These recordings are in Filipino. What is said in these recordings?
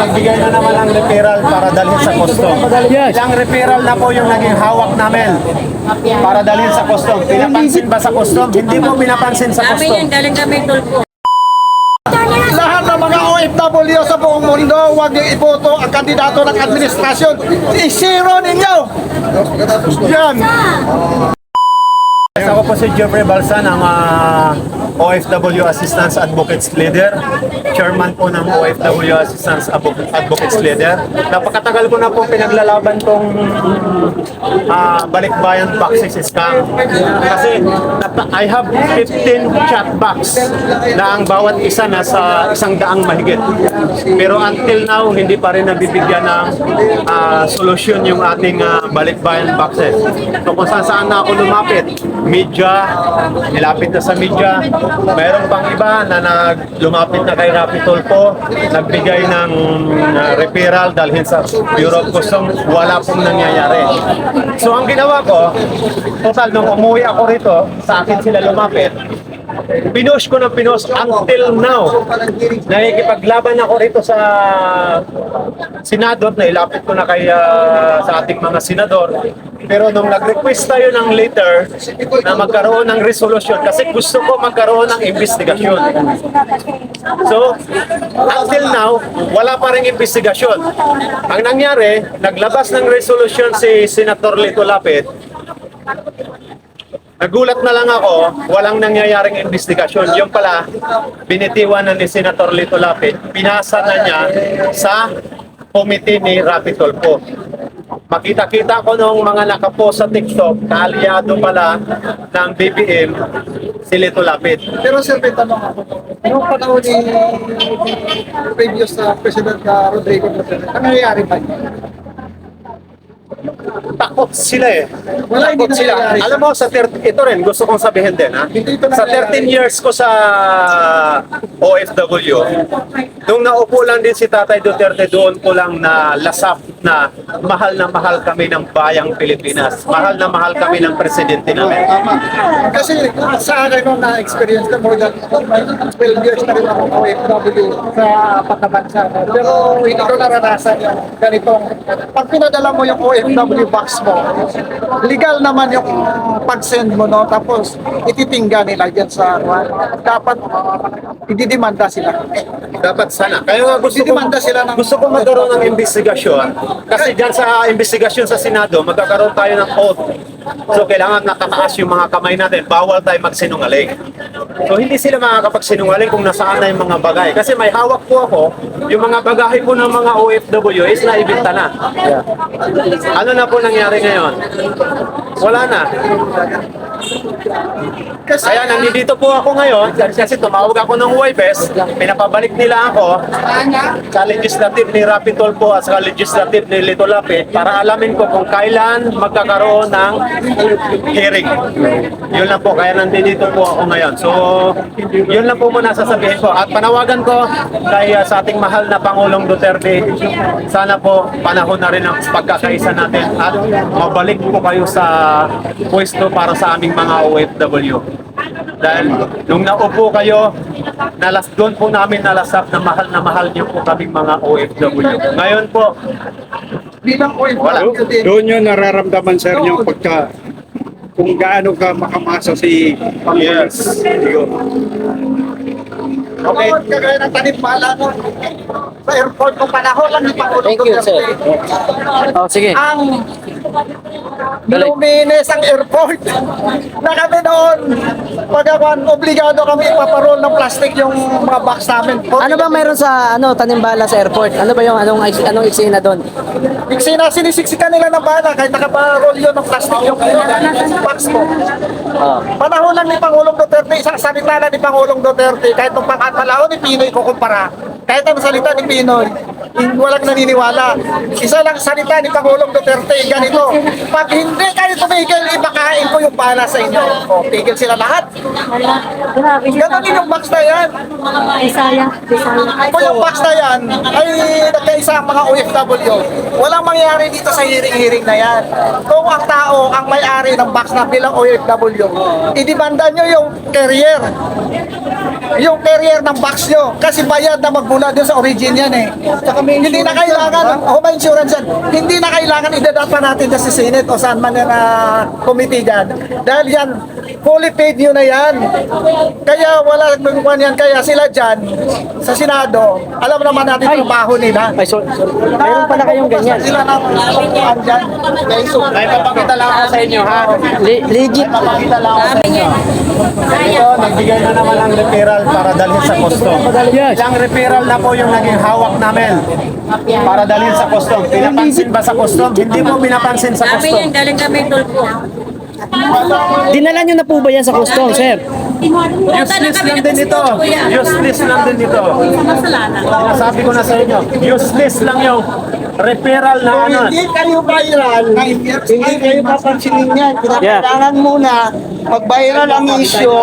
nagbigay na naman ng referral para dalhin sa custom. Yes. Ilang referral na po yung naging hawak namin para dalhin sa custom. Pinapansin ba sa custom? Hindi po pinapansin sa Namin yan, custom. galing kami tulpo. Lahat ng mga OFW sa buong mundo, huwag niyo iboto ang kandidato ng administrasyon. I-zero ninyo! Yan! Yes, ako po si Jeffrey Balsan, ang ah, OFW Assistance Advocates Leader. Chairman po ng OFW Assistance Advo- Advocates Leader. Napakatagal ko na po pinaglalaban tong ah, balikbayan boxes scam. Kasi I have 15 chat box na ang bawat isa nasa isang daang mahigit. Pero until now, hindi pa rin nabibigyan ng ah, solusyon yung ating ah, balikbayan boxes. So kung saan saan na ako lumapit, media, nilapit na sa media. Mayroon pang iba na nag lumapit na kay Rapi Tulfo, nagbigay ng uh, referral dalhin sa Bureau of Customs, wala pong nangyayari. So ang ginawa ko, total nung umuwi ako rito, sa akin sila lumapit, pinush ko ng pinush until now. Nakikipaglaban ako rito sa Senado nailapit ko na kay ah, sa ating mga senador. Pero nung nag-request tayo ng letter na magkaroon ng resolution kasi gusto ko magkaroon ng investigasyon. So, until now, wala pa rin investigasyon. Ang nangyari, naglabas ng resolution si Senator Lito Lapid Nagulat na lang ako, walang nangyayaring investigasyon. Yung pala, binitiwan na ni Senator Lito Lapid, pinasa na niya sa committee ni Rapi Tulfo. Makita-kita ko nung mga nakapost sa TikTok, kaalyado pala ng BBM si Lito Lapid. Pero sir, may tanong ako. Noong panahon ni previous na President na Rodrigo Duterte, ano nangyayari ba? Takot sila eh. Wala, Takot sila. nangyayari. Alam mo, sa 30, ito rin, gusto kong sabihin din ha. Hindi ito Sa nangyayari. 13 years ko sa OFW, nung naupo lang din si Tatay Duterte, doon ko lang na lasap na mahal na mahal kami ng bayang Pilipinas. Mahal na mahal kami ng presidente namin. Tama. Kasi sa akin nung na-experience ko more than 12 years na rin ako OFW sa pagkabansa. Pero hindi ko naranasan yung ganitong, pag pinadala mo yung OFW box mo, legal naman yung pag-send mo, no? Tapos ititingga nila dyan sa, dapat ididimanda sila. Dapat sana. Kaya nga gusto ko, sila ng- gusto ko magkaroon ng investigasyon. Kasi dyan sa investigasyon sa Senado, magkakaroon tayo ng oath. So kailangan nakataas yung mga kamay natin. Bawal tayo magsinungaling. So hindi sila makakapagsinungaling kung nasaan na yung mga bagay. Kasi may hawak po ako, yung mga bagahe po ng mga OFW is naibinta na. Ano na po nangyari ngayon? Wala na. Kasi Kaya nandito po ako ngayon kasi tumawag ako ng Webes, pinapabalik nila ako sa legislative ni Rapi Tulfo at sa legislative ni Lito Lapid para alamin ko kung kailan magkakaroon ng hearing. Yun lang po, kaya nandito po ako ngayon. So, yun lang po muna sasabihin ko. At panawagan ko kay uh, sa ating mahal na Pangulong Duterte, sana po panahon na rin ang pagkakaisa natin at mabalik po kayo sa pwesto para sa aming mga OFW. Dahil nung naupo kayo, nalas doon po namin nalasap na mahal na mahal niyo po kaming mga OFW. Ngayon po, bilang. OFW din, Doon yun nararamdaman sir yung pagka kung gaano ka makamasa si yes. Okay. Kagaya ng tanipala no? sa airport ko panahon lang ni Pangulong Thank you, sir. Oh, sige. Ang luminis ang airport na kami noon pagkakuan obligado kami ipaparol ng plastic yung mga box namin. Ano ba meron sa ano tanimbala sa airport? Ano ba yung anong anong eksena doon? Iksina, sinisiksikan nila ng bala kahit nakaparol yun ng plastic yung box mo. Oh. Panahon lang ni Pangulong Duterte, isang salita na ni Pangulong Duterte, kahit nung pangatalao ni Pinoy ko kumpara, kahit ang salita ni Pinoy, walang naniniwala. Isa lang salita ni Pangulong Duterte, ganito, pag hindi kayo tumigil, ipakain ko yung bala sa inyo. O, tigil sila lahat. Ganon din yung box na yan. Bisaya. Kung yung box na yan ay nagkaisa ang mga OFW, walang mangyari dito sa hearing-hearing na yan. Kung ang tao ang may-ari ng box na bilang OFW, idimanda nyo yung carrier. Yung carrier ng box nyo. Kasi bayad na magmula doon sa origin yan eh. Tsaka may hindi na kailangan, oh, may insurance yan. Hindi na kailangan idadapa natin na sa Senate o saan man na committee dyan. Dahil yan, fully paid nyo na yan. Kaya wala nagbaguan yan. Kaya sila dyan, sa Senado, alam naman natin trabaho nila. Ay, sorry, sorry. Meron pala kayong ganyan. Sila na ang dyan. Ay, papakita lang ako sa inyo, ha? Le- legit. Papakita lang ako sa inyo. Ito, nagbigay na naman ang referral para dalhin sa custom. Yes. Ilang referral na po yung naging hawak namin para dalhin sa custom. Pinapansin ba sa custom? Hindi po pinapansin sa custom. yan, galing kami tulpo. Dinala nyo na po ba yan sa custom, sir? Useless lang din ito. Useless lang din ito. Masalanan. Sabi ko na sa inyo, useless lang yung referral na ano. hindi kayo viral, hindi kayo papansinin yan. Kinakailangan muna mag-viral ang issue.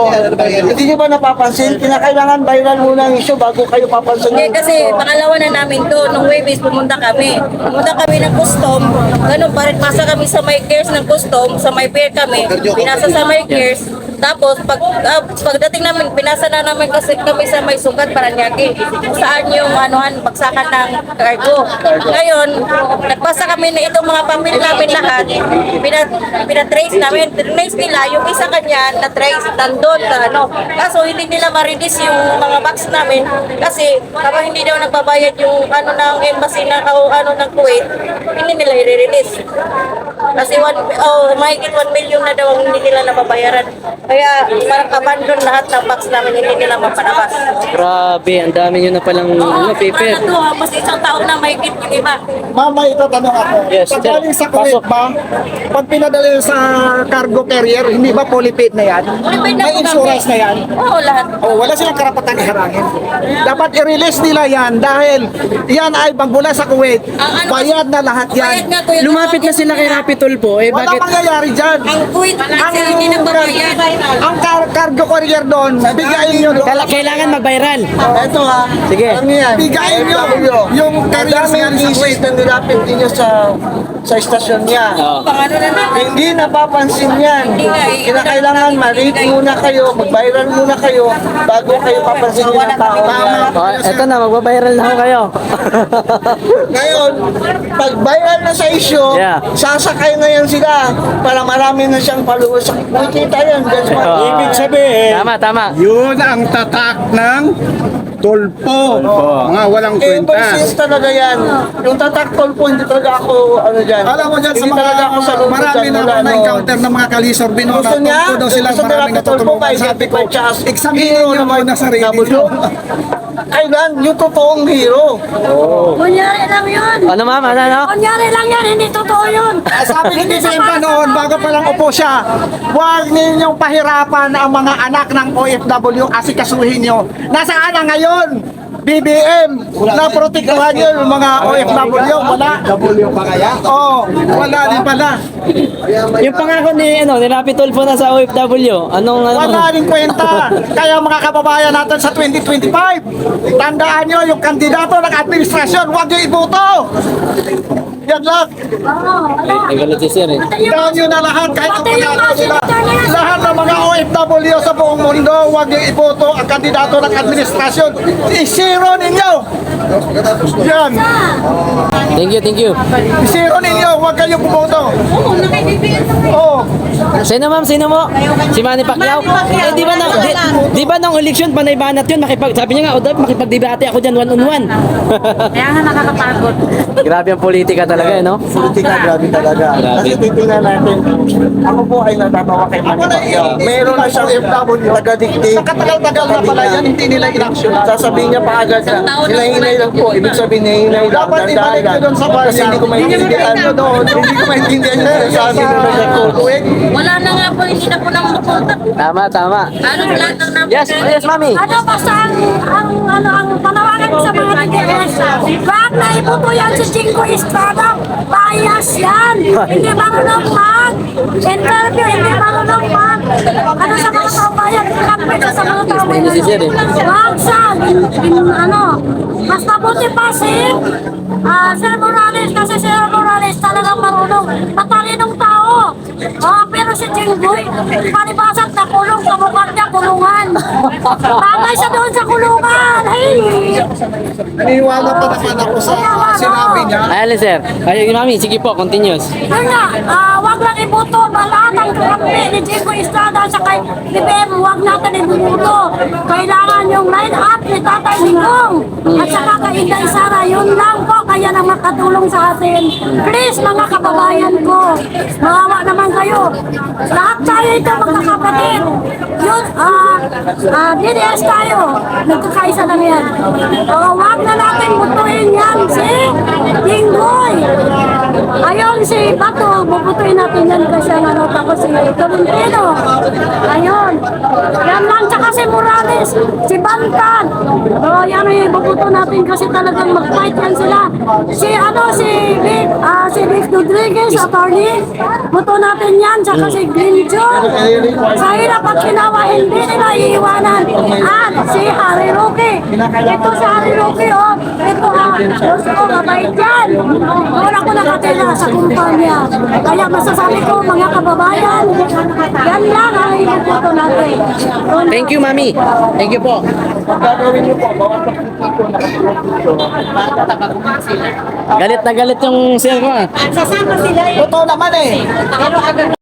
Hindi nyo ba napapansin? Kinakailangan viral muna ang issue bago kayo Hindi papansinin. kasi pangalawa na namin to, nung Webis pumunta kami. Pumunta kami ng custom, ganun pa rin, pasa kami sa may cares ng custom, sa may pair kami, pinasa sa may cares. Tapos pag ah, pagdating namin, pinasa na namin kasi kami sa may sukat Paranaque. Kung Saan yung anuhan, bagsakan ng cargo. Ngayon, nagpasa kami na itong mga pamilya namin lahat. Pina, pinatrace namin. Trace nila, yung isa kanya na trace nandun sa ano. Kaso hindi nila ma-release yung mga box namin kasi kapag hindi daw nagbabayad yung ano ng embassy na o ano ng Kuwait, hindi nila i-release. Kasi one, oh, mahigit 1 million na daw ang hindi nila nababayaran. Kaya parang abandon lahat ng box namin, hindi nila mapanabas. Grabe, ang dami nyo na palang ano, paper. Ano to, mas isang taon na mahigit yung iba. Mama, ito tanong ako. Yes, Pag sir. galing sa Kuwait Pasok. ba, pag pinadala yun sa cargo carrier, hindi ba fully paid na yan? Prepaid na May po insurance kami. na yan? Oo, lahat. Oh, wala silang karapatan iharangin. Dapat i-release nila yan dahil yan ay magmula sa Kuwait. Ang ano- Bayad na lahat yan. Bayad nga, Kuya. Lumapit na sila kay Rapitol po, eh Wala bakit? mangyayari dyan. Ang Kuwait kasi hindi nagbabayad. Ang car- cargo carrier doon, bigayin nyo doon. Kaila- Kailangan mag-viral. Ito ha. Sige. Ano yan? Bigayin nyo yung carrier sa Kuwait. na nilapit ninyo sa sa istasyon niya. Oo. Pang ano na natin. Hindi napapansin yan. Kinakailangan ma-rate muna kayo, mag-viral muna kayo bago kayo papansinin ng tao yan. Oh, eto na, magbabiral na ho kayo. Ngayon, pag viral na sa issue, Yeah. sasakay na yan sila para marami na siyang followers. Makikita yan. That's what Oo. Ibig sabihin, tama, tama. yun ang tatak ng tulpo. Mga walang Eh, kwenta. versus talaga yan. Yung tataktol po, hindi talaga ako, ano dyan. Alam mo dyan sa mga talaga ako sa loob marami na ako na-encounter ng mga kalisor binona. Gusto niya, Tungkol daw sila maraming natutulungan. Sabi ko, hero nyo naman muna sarili. Kailan? Yung totoong hero. Kunyari lang yun. Ano ma'am, ano, ano? Kunyari lang yan, hindi totoo yun. Ah, Sabi ni Bimba noon, bago pa lang upo siya, huwag ninyong pahirapan ang mga anak ng OFW asikasuhin nyo. Nasaan na ngayon? BBM, naprotektuhan nyo yung mga OFW, wala. W pa kaya? Oo, wala din pala. Yung pangako ni, ano, ni Rapitol po na sa OFW, anong, ano? Wala rin kwenta. Kaya mga kababayan natin sa 2025, tandaan nyo yung kandidato ng administrasyon, huwag nyo iboto. Yan lang. Ay, galit si sir eh. Tandaan nyo na lahat, kahit ang pangalan nila. Lahat OFW sa buong mundo, huwag nyo iboto ang kandidato ng administrasyon. I-zero ninyo. Yan. Thank you, thank you. I-zero ninyo, huwag kayong bumoto. Oo. Sino ma'am, sino mo? Si Manny Pacquiao? Eh, di ba nang, di, di ba nung eleksyon, panay banat yun, makipag, sabi niya nga, o dapat makipagdebate ako dyan one on one. Kaya nga nakakapagod. Grabe ang politika talaga, eh, no? Politika, grabe talaga. Kasi titingnan natin, ako po ay natatawa kay Manny Pacquiao. Meron na siyang FW, taga-dictate. Nakatagal-tagal na pala yan, hindi nila inaction. Sasabihin niya pa agad na, hinahinay lang po. Ibig sabihin, hinahinay lang. Dapat ibalik niyo doon sa Kasi hindi ko maintindihan. Hindi ko maintindihan yung sinasabi nila sa Kuwait. Tama, tama. Ano namin? Yes, yes, mami. Ano basta ang, ang, ano, ang panawagan sa mga TDS, wag na ibuto yan si Jingo Estrada. Bias yan. Hindi marunong mag interview, hindi marunong mag ano sa mga kabayan, kapit sa mga kabayan. Wag in- ano, mas mabuti pa si ah, Sir Morales kasi Sir Morales talagang marunong, matalinong tao. Oh, pero si Jinggoy, palibasat na kulong, kamukha niya kulungan. Bagay siya doon sa kulungan. Hey! Naniniwala pa naman ako sa sinabi niya. Ay, alin sir. Ay, mami, sige po, continuous. Yun nga, ah, wag lang ibuto, lahat ng kampi ni Jinggoy Estrada sa kay ni Bem, wag natin ibuto. Kailangan yung line up ni Tatay Ligong at saka kay Inday Sara, yun lang po, kaya na makatulong sa atin. Please, mga kababayan ko, maawa naman kayo. Lahat tayo ito magkakapatid. Yun, ah, ah, DDS tayo, nagkakaisa lang yan. Uh, wag na natin butuin yan si Jinggoy. Ayun, si Bato, bubutuin natin yan kasi ang ano, tapos si Tolentino. Ayun. Yan lang, tsaka si Morales, si Bantan. O, yan ay bubuto natin kasi talagang mag-fight yan sila. Si ano, si Vic, ah, si Vic Rodriguez, attorney. Buto natin yan, tsaka si Green John. Sa hirap at ginawa, hindi nila iiwanan. At si Harry Roque. Ito si Harry Roque, oh. Ito ah, gusto ko, mabait yan. Doon ako nakatira sa kumpanya. Kaya masasabi ko, mga kababayan, yan lang ang ibubuto natin. Thank you, mami. Thank you po. Galit na galit yung sir ko ah. Sasama sila eh. Totoo naman eh.